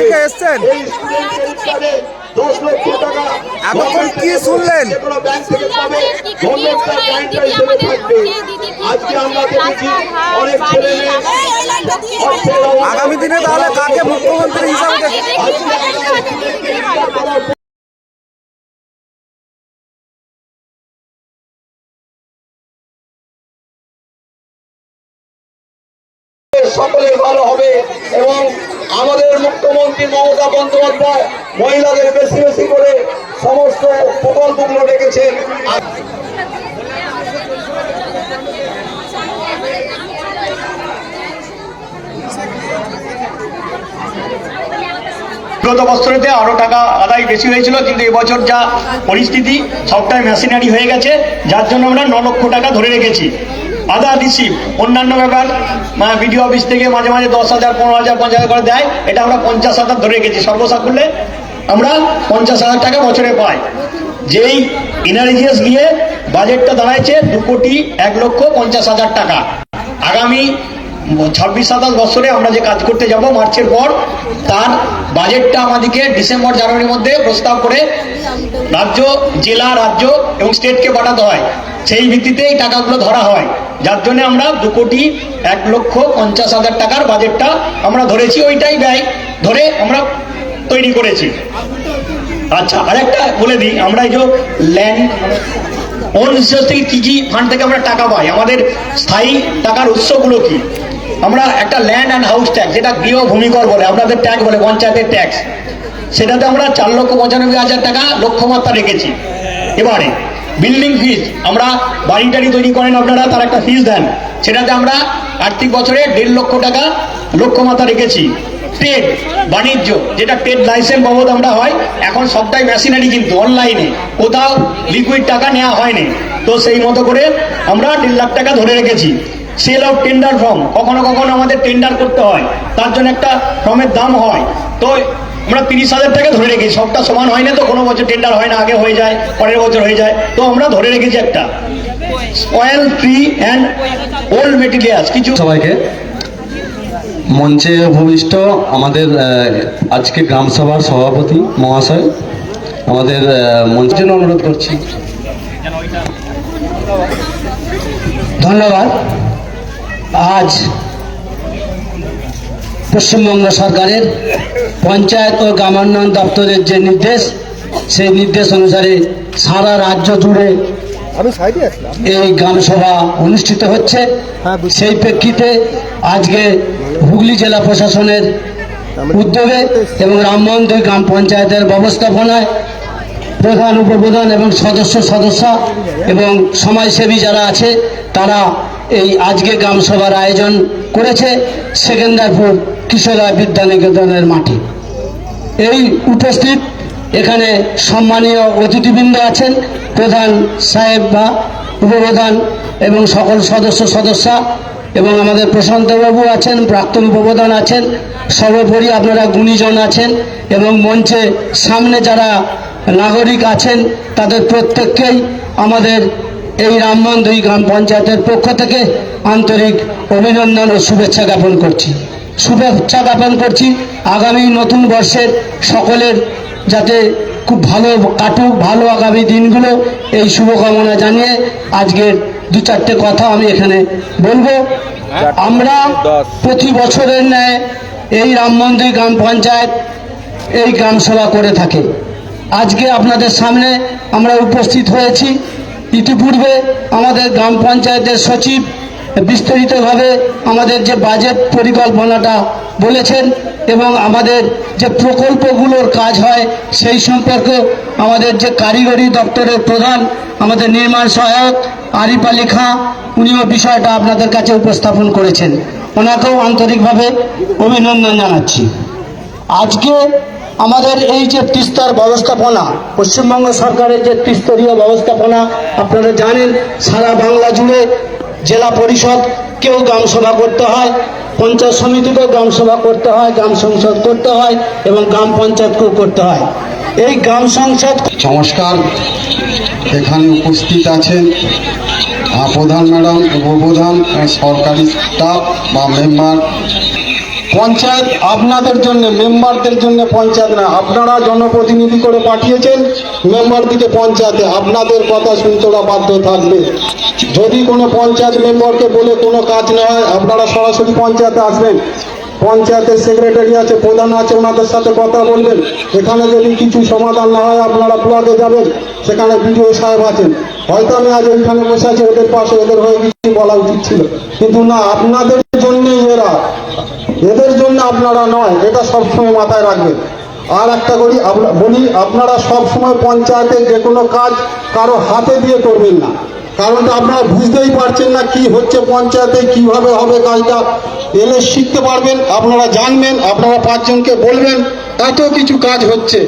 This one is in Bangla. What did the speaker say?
এদিকে এসছেন এতক্ষণ কি শুনলেন? থেকে আগামী দিনে তাহলে কাকে মুখ্যমন্ত্রী হিসাবে সকলের ভালো হবে এবং আমাদের মুখ্যমন্ত্রী মমতা বন্দ্যোপাধ্যায় মহিলাদের বেশি বেশি করে সমস্ত প্রকল্পগুলো রেখেছেন বিগত বছরেতে আরও টাকা আদায় বেশি হয়েছিল, কিন্তু এবছর যা পরিস্থিতি, সবটাই মেশিনারি হয়ে গেছে, যার জন্য আমরা ন লক্ষ টাকা ধরে রেখেছি। আদার রিসিভ অন্যান্য ব্যাপার বিডিও অফিস থেকে মাঝে মাঝে দশ হাজার, পনেরো হাজার, পঞ্চাশ হাজার করে দেয়। এটা আমরা পঞ্চাশ হাজার ধরে রেখেছি। করলে আমরা পঞ্চাশ হাজার টাকা বছরে পাই। যেই ইনারিজিয়াস গিয়ে বাজেটটা দাঁড়াইছে দু কোটি এক লক্ষ পঞ্চাশ হাজার টাকা। আগামী ছাব্বিশ সাতাশ বছরে আমরা যে কাজ করতে যাব মার্চের পর, তার বাজেটটা আমাদেরকে ডিসেম্বর, জানুয়ারির মধ্যে প্রস্তাব করে রাজ্য, জেলা, রাজ্য এবং স্টেটকে পাঠাতে হয়। সেই ভিত্তিতে এই টাকাগুলো ধরা হয়। যার জন্য আমরা দু কোটি এক লক্ষ পঞ্চাশ হাজার টাকার বাজেটটা আমরা ধরেছি, ওইটাই ব্যয় ধরে আমরা তৈরি করেছি। আচ্ছা আরেকটা বলে দিই, আমরা এই যে ল্যান্ড ওন থেকে কি কি ফান্ড থেকে আমরা টাকা পাই? আমাদের স্থায়ী টাকার উৎসগুলো কি? আমরা একটা ল্যান্ড অ্যান্ড হাউস ট্যাক্স যেটা গৃহ ভূমিকর বলে, আপনাদের ট্যাক্স বলে, পঞ্চায়েতের ট্যাক্স সেটাতে আমরা চার লক্ষ পঁচানব্বই হাজার টাকা লক্ষ্যমাত্রা রেখেছি। এবারে বিল্ডিং ফিজ আমরা বাড়ি টাড়ি তৈরি করেন আপনারা, তার একটা ফিজ দেন। সেটাতে আমরা আর্থিক বছরে দেড় লক্ষ টাকা লক্ষ্যমাত্রা রেখেছি। ট্রেড বাণিজ্য, যেটা ট্রেড লাইসেন্স বাবদ আমরা হয়, এখন সবটাই মেশিনারি কিন্তু অনলাইনে কোথাও লিকুইড টাকা নেওয়া হয়নি। তো সেই মতো করে আমরা দেড় লাখ টাকা ধরে রেখেছি। সেল অফ টেন্ডার ফর্ম কখনো কখনো আমাদের টেন্ডার করতে হয়। তার জন্য একটা ফর্মের দাম হয়। তো আমরা তিরিশ হাজার টাকা ধরে রেখেছি। সবটা সমান হয় না তো, কোনো বছর টেন্ডার হয় না, আগে হয়ে যায়, পরের বছর হয়ে যায়। তো আমরা ধরে রেখেছি একটা। Oil free and old materials কিছু সবাইকে। মঞ্চে ভূমিষ্ঠ আমাদের আজকে গ্রাম সভার সভাপতি মহাশয়। আমাদের মঞ্চের অনুরোধ করছি। ধন্যবাদ। আজ পশ্চিমবঙ্গ সরকারের পঞ্চায়েত ও গ্রামোন্নয়ন দপ্তরের যে নির্দেশ সেই নির্দেশ অনুসারে সারা রাজ্য জুড়ে এই গ্রামসভা অনুষ্ঠিত হচ্ছে। সেই প্রেক্ষিতে আজকে হুগলি জেলা প্রশাসনের উদ্যোগে এবং রামমন্দির গ্রাম পঞ্চায়েতের ব্যবস্থাপনায় প্রধান উপপ্রধান এবং সদস্য সদস্যা এবং সমাজসেবী যারা আছে তারা এই আজকে গ্রাম সভার আয়োজন করেছে সেকেন্দারপুর কিশোরা বিদ্যানিকেতনের মাঠে। এই উপস্থিত এখানে সম্মানীয় অতিথিবৃন্দ আছেন, প্রধান সাহেব বা উপপ্রধান এবং সকল সদস্য সদস্যা এবং আমাদের প্রশান্তবাবু আছেন, প্রাক্তন উপপ্রধান আছেন, সর্বোপরি আপনারা গুণীজন আছেন এবং মঞ্চে সামনে যারা নাগরিক আছেন, তাদের প্রত্যেককেই আমাদের এই রামমন্দির গ্রাম পঞ্চায়েতের পক্ষ থেকে আন্তরিক অভিনন্দন ও শুভেচ্ছা জ্ঞাপন করছি। শুভেচ্ছা জ্ঞাপন করছি আগামী নতুন বর্ষের সকলের যাতে খুব ভালো কাটুক, ভালো আগামী দিনগুলো এই শুভকামনা জানিয়ে আজকের দু চারটে কথা আমি এখানে বলব। আমরা প্রতি বছরের ন্যায় এই রাম মন্দির গ্রাম পঞ্চায়েত এই গ্রাম সভা করে থাকে। আজকে আপনাদের সামনে আমরা উপস্থিত হয়েছি। ইতিপূর্বে আমাদের গ্রাম পঞ্চায়েতের সচিব বিস্তারিতভাবে আমাদের যে বাজেট পরিকল্পনাটা বলেছেন এবং আমাদের যে প্রকল্পগুলোর কাজ হয় সেই সম্পর্কে আমাদের যে কারিগরি দপ্তরের প্রধান আমাদের নির্মাণ সহায়ক আরিফ আলী খাঁ, উনিও বিষয়টা আপনাদের কাছে উপস্থাপন করেছেন। ওনাকেও আন্তরিকভাবে অভিনন্দন জানাচ্ছি। আজকে আমাদের এই যে তিস্তর ব্যবস্থাপনা, পশ্চিমবঙ্গ সরকারের যে ত্রিস্তরীয় ব্যবস্থাপনা, আপনারা জানেন, সারা বাংলা জুড়ে জেলা পরিষদ কেউ গ্রাম সভা করতে হয়, পঞ্চায়েত সমিতিকেও গ্রাম সভা করতে হয়, গ্রাম সংসদ করতে হয় এবং গ্রাম পঞ্চায়েতকেও করতে হয়। এই গ্রাম সংসদ নমস্কার। এখানে উপস্থিত আছেন প্রধান ম্যাডাম উপপ্রধান সরকারি স্টাফ বা মেম্বার পঞ্চায়েত আপনাদের জন্য, মেম্বারদের জন্য পঞ্চায়েত না, আপনারা জনপ্রতিনিধি করে পাঠিয়েছেন, মেম্বার দিকে পঞ্চায়েতে। আপনাদের কথা শুনতে ওরা বাধ্য থাকবে। যদি কোনো পঞ্চায়েত মেম্বারকে বলে কোনো কাজ না হয়, আপনারা সরাসরি পঞ্চায়েতে আসবেন। পঞ্চায়েতের সেক্রেটারি আছে, প্রধান আছে, ওনাদের সাথে কথা বলবেন। এখানে যদি কিছু সমাধান না হয়, আপনারা ব্লকে যাবেন। সেখানে বিডিও সাহেব আছেন। হয়তো আমি আজ ওইখানে বসে আছি, ওদের পাশে ওদের হয়ে কিছু বলা উচিত ছিল। কিন্তু না, আপনাদের জন্যই এরা এদের জন্য আপনারা নয়, এটা সবসময় মাথায় রাখবেন। আর একটা করি বলি, আপনারা সব সময় পঞ্চায়েতের যে কোনো কাজ কারও হাতে দিয়ে করবেন না। কারণটা আপনারা বুঝতেই পারছেন না কি হচ্ছে পঞ্চায়েতে, কীভাবে হবে কাজটা। এলে শিখতে পারবেন, আপনারা জানবেন, আপনারা পাঁচজনকে বলবেন, এত কিছু কাজ হচ্ছে।